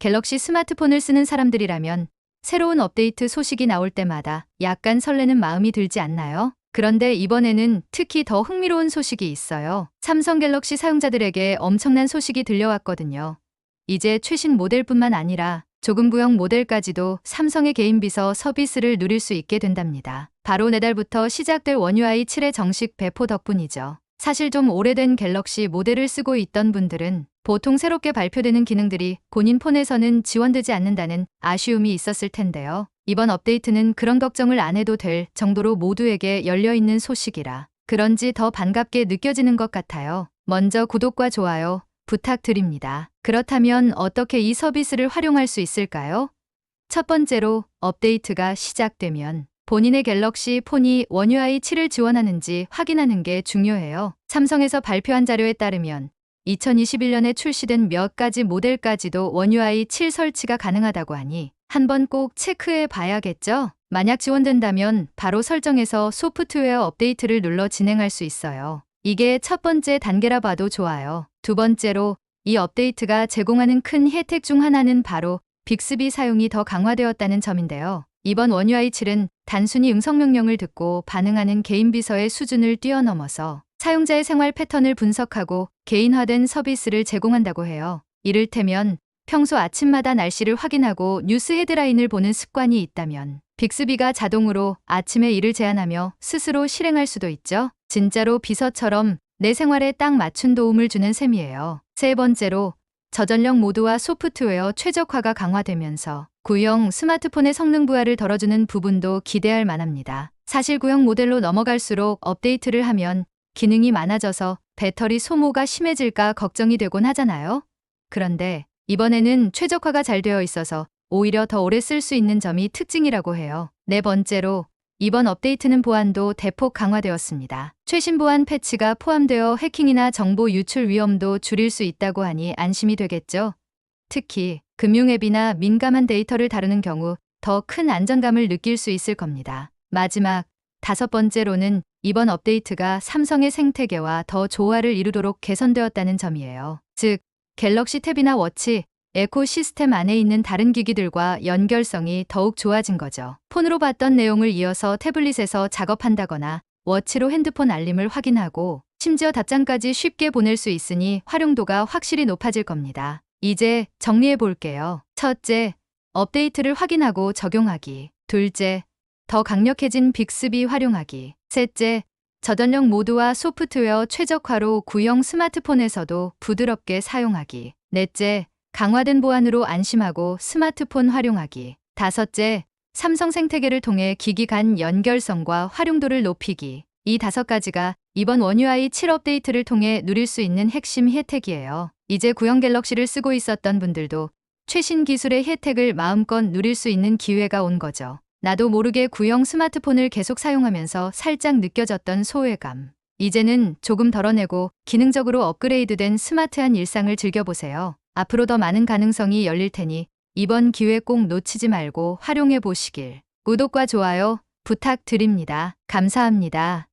갤럭시 스마트폰을 쓰는 사람들이라면 새로운 업데이트 소식이 나올 때마다 약간 설레는 마음이 들지 않나요? 그런데 이번에는 특히 더 흥미로운 소식이 있어요. 삼성 갤럭시 사용자들에게 엄청난 소식이 들려왔거든요. 이제 최신 모델뿐만 아니라 조금 구형 모델까지도 삼성의 개인 비서 서비스를 누릴 수 있게 된답니다. 바로 내달부터 시작될 원UI 7의 정식 배포 덕분이죠. 사실 좀 오래된 갤럭시 모델을 쓰고 있던 분들은 보통 새롭게 발표되는 기능들이 본인 폰에서는 지원되지 않는다는 아쉬움이 있었을 텐데요. 이번 업데이트는 그런 걱정을 안 해도 될 정도로 모두에게 열려있는 소식이라 그런지 더 반갑게 느껴지는 것 같아요. 먼저 구독과 좋아요 부탁드립니다. 그렇다면 어떻게 이 서비스를 활용할 수 있을까요? 첫 번째로 업데이트가 시작되면 본인의 갤럭시 폰이 원UI 7을 지원하는지 확인하는 게 중요해요. 삼성에서 발표한 자료에 따르면 2021년에 출시된 몇 가지 모델까지도 원UI 7 설치가 가능하다고 하니 한번 꼭 체크해 봐야겠죠? 만약 지원된다면 바로 설정해서 소프트웨어 업데이트를 눌러 진행할 수 있어요. 이게 첫 번째 단계라 봐도 좋아요. 두 번째로 이 업데이트가 제공하는 큰 혜택 중 하나는 바로 빅스비 사용이 더 강화되었다는 점인데요. 이번 원UI 7은 단순히 음성 명령을 듣고 반응하는 개인 비서의 수준을 뛰어넘어서 사용자의 생활 패턴을 분석하고 개인화된 서비스를 제공한다고 해요. 이를테면 평소 아침마다 날씨를 확인하고 뉴스 헤드라인을 보는 습관이 있다면 빅스비가 자동으로 아침에 일을 제안하며 스스로 실행할 수도 있죠. 진짜로 비서처럼 내 생활에 딱 맞춘 도움을 주는 셈이에요. 세 번째로 저전력 모드와 소프트웨어 최적화가 강화되면서 구형 스마트폰의 성능 부하를 덜어주는 부분도 기대할 만합니다. 사실 구형 모델로 넘어갈수록 업데이트를 하면 기능이 많아져서 배터리 소모가 심해질까 걱정이 되곤 하잖아요. 그런데 이번에는 최적화가 잘 되어 있어서 오히려 더 오래 쓸 수 있는 점이 특징이라고 해요. 네 번째로 이번 업데이트는 보안도 대폭 강화되었습니다. 최신 보안 패치가 포함되어 해킹이나 정보 유출 위험도 줄일 수 있다고 하니 안심이 되겠죠. 특히 금융 앱이나 민감한 데이터를 다루는 경우 더 큰 안정감을 느낄 수 있을 겁니다. 마지막 다섯 번째로는 이번 업데이트가 삼성의 생태계와 더 조화를 이루도록 개선되었다는 점이에요. 즉, 갤럭시 탭이나 워치, 에코 시스템 안에 있는 다른 기기들과 연결성이 더욱 좋아진 거죠. 폰으로 봤던 내용을 이어서 태블릿에서 작업한다거나 워치로 핸드폰 알림을 확인하고 심지어 답장까지 쉽게 보낼 수 있으니 활용도가 확실히 높아질 겁니다. 이제 정리해 볼게요. 첫째, 업데이트를 확인하고 적용하기. 둘째, 더 강력해진 빅스비 활용하기. 셋째, 저전력 모드와 소프트웨어 최적화로 구형 스마트폰에서도 부드럽게 사용하기. 넷째, 강화된 보안으로 안심하고 스마트폰 활용하기. 다섯째, 삼성 생태계를 통해 기기 간 연결성과 활용도를 높이기. 이 다섯 가지가 이번 원UI 7 업데이트를 통해 누릴 수 있는 핵심 혜택이에요. 이제 구형 갤럭시를 쓰고 있었던 분들도 최신 기술의 혜택을 마음껏 누릴 수 있는 기회가 온 거죠. 나도 모르게 구형 스마트폰을 계속 사용하면서 살짝 느껴졌던 소외감. 이제는 조금 덜어내고 기능적으로 업그레이드된 스마트한 일상을 즐겨보세요. 앞으로 더 많은 가능성이 열릴 테니 이번 기회 꼭 놓치지 말고 활용해 보시길. 구독과 좋아요 부탁드립니다. 감사합니다.